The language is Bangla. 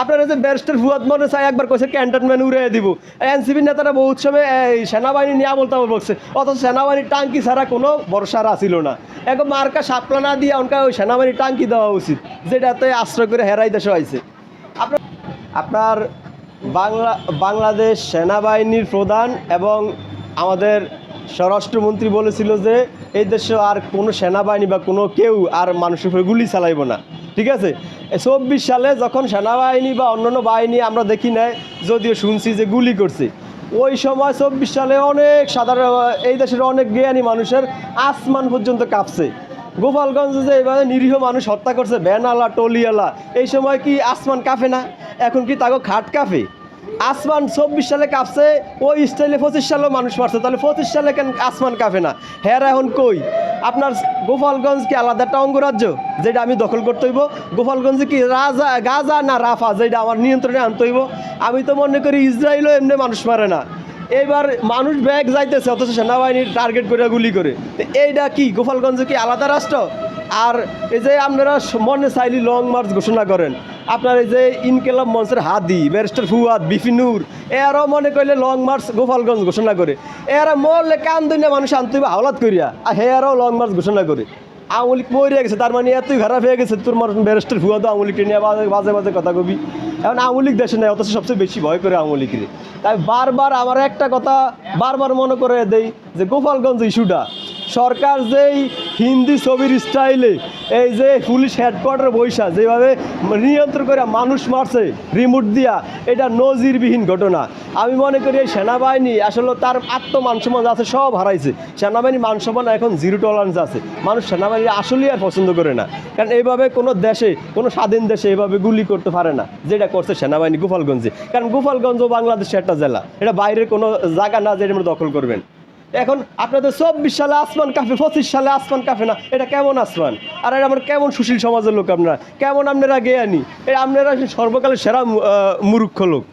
আপনারা যে ব্যারিস্টার ফুয়াদ মনে চাই একবার কইছে ক্যান্টনম্যান উড়ে দিব। এনসিপি নেতারা বহুত সময় এই সেনাবাহিনী নিয়ে বলতে বলছে অথচ সেনাবাহিনীর টাঙ্কি ছাড়া কোনো ভরসা ছিল না। এখন মার্কা সাপলা না দিয়ে ওনকা ওই সেনাবাহিনীর টাঙ্কি দেওয়া উচিত, যেটা যেটাতে আশ্রয় করে হেরাই দেশে হয়েছে। আপনার আপনার বাংলা বাংলাদেশ সেনাবাহিনীর প্রধান এবং আমাদের স্বরাষ্ট্রমন্ত্রী বলেছিল যে এই দেশে আর কোনো সেনাবাহিনী বা কোনো কেউ আর মানুষের উপরে গুলি চালাইব না, ঠিক আছে? চব্বিশ সালে যখন সেনাবাহিনী বা অন্যান্য বাহিনী আমরা দেখি নাই, যদিও শুনছি যে গুলি করছে, ওই সময় চব্বিশ সালে অনেক সাধারণ, এই দেশের অনেক জ্ঞানী মানুষের আসমান পর্যন্ত কাঁপছে। গোপালগঞ্জে যে এভাবে নিরীহ মানুষ হত্যা করছে ভ্যানওয়ালা টলিওয়ালা এই সময় কি আসমান কাঁপে না? এখন কি তাকে খাট কাঁপে? আসমান চব্বিশ সালে কাঁপছে, ওই স্টাইলে পঁচিশ সালেও মানুষ মারছে। তাহলে পঁচিশ সালে কেন আসমান কাঁপে না? হ্যাঁ এখন কই? আপনার গোপালগঞ্জ কি আলাদা একটা অঙ্গরাজ্য, যেটা আমি দখল করতে হইব? গোপালগঞ্জে কি রাজা, গাজা না রাফা, যেটা আমার নিয়ন্ত্রণে আনতে হইব? আমি তো মনে করি ইসরায়েলও এমনি মানুষ মারে না। এইবার মানুষ ব্যাগ যাইতেছে, অথচ সেনাবাহিনীর টার্গেট করে গুলি করে। এইটা কি, গোপালগঞ্জ কি আলাদা রাষ্ট্র? আর এই যে আপনারা মনে চাইলি লং মার্চ ঘোষণা করেন। আপনার এই যে ইনকেলাব মঞ্চের হাদি, ব্যারিস্টার ফুয়াদ বিফিনুর এরাও মনে করলে লং মার্চ গোপালগঞ্জ ঘোষণা করে। এরা মরলে কান দুনিয়া মানুষ আনতে হাওলাত করিয়া আর হেয়ারাও লং মার্চ ঘোষণা করে। আঙুলিক মরে গেছে, তার মানে এতই খারাপ হয়ে গেছে, তোর মানুষ ব্যারিস্টার ফুয়াদ আঙুলিকে নিয়ে বাজে বাজে কথা কবি। এখন আঙুলিক দেশে নেই, অথচ সবচেয়ে বেশি ভয় করে আঙুলিকে তাই বারবার আমার একটা কথা বারবার মনে করে দেই, যে গোপালগঞ্জ ইস্যুটা সরকার যেই হিন্দি ছবির স্টাইলে এই যে পুলিশ হেডকোয়ার্টার বৈশা যেভাবে নিয়ন্ত্রণ করে মানুষ মারছে রিমোট দিয়া, এটা নজিরবিহীন ঘটনা। আমি মনে করি এই সেনাবাহিনী আসলে তার আত্মমানসম্মান আছে, সব হারাইছে। সেনাবাহিনী মানসম্মান এখন জিরো টলারেন্স আছে। মানুষ সেনাবাহিনী আসলেই আর পছন্দ করে না। কারণ এইভাবে কোনো দেশে, কোনো স্বাধীন দেশে এভাবে গুলি করতে পারে না, যেটা করছে সেনাবাহিনী গোপালগঞ্জে। কারণ গোপালগঞ্জ বাংলাদেশের একটা জেলা, এটা বাইরের কোনো জায়গা না আমরা দখল করবেন। এখন আপনাদের চব্বিশ সালে আসমান কাফে পঁচিশ সালে আসমান কাফে না। এটা কেমন আসমান? আর এটা আমার কেমন সুশীল সমাজের লোক আপনারা? কেমন আপনারা গেয়ানি এটা আপনারা সর্বকালের সেরা মুরুক্ষ লোক।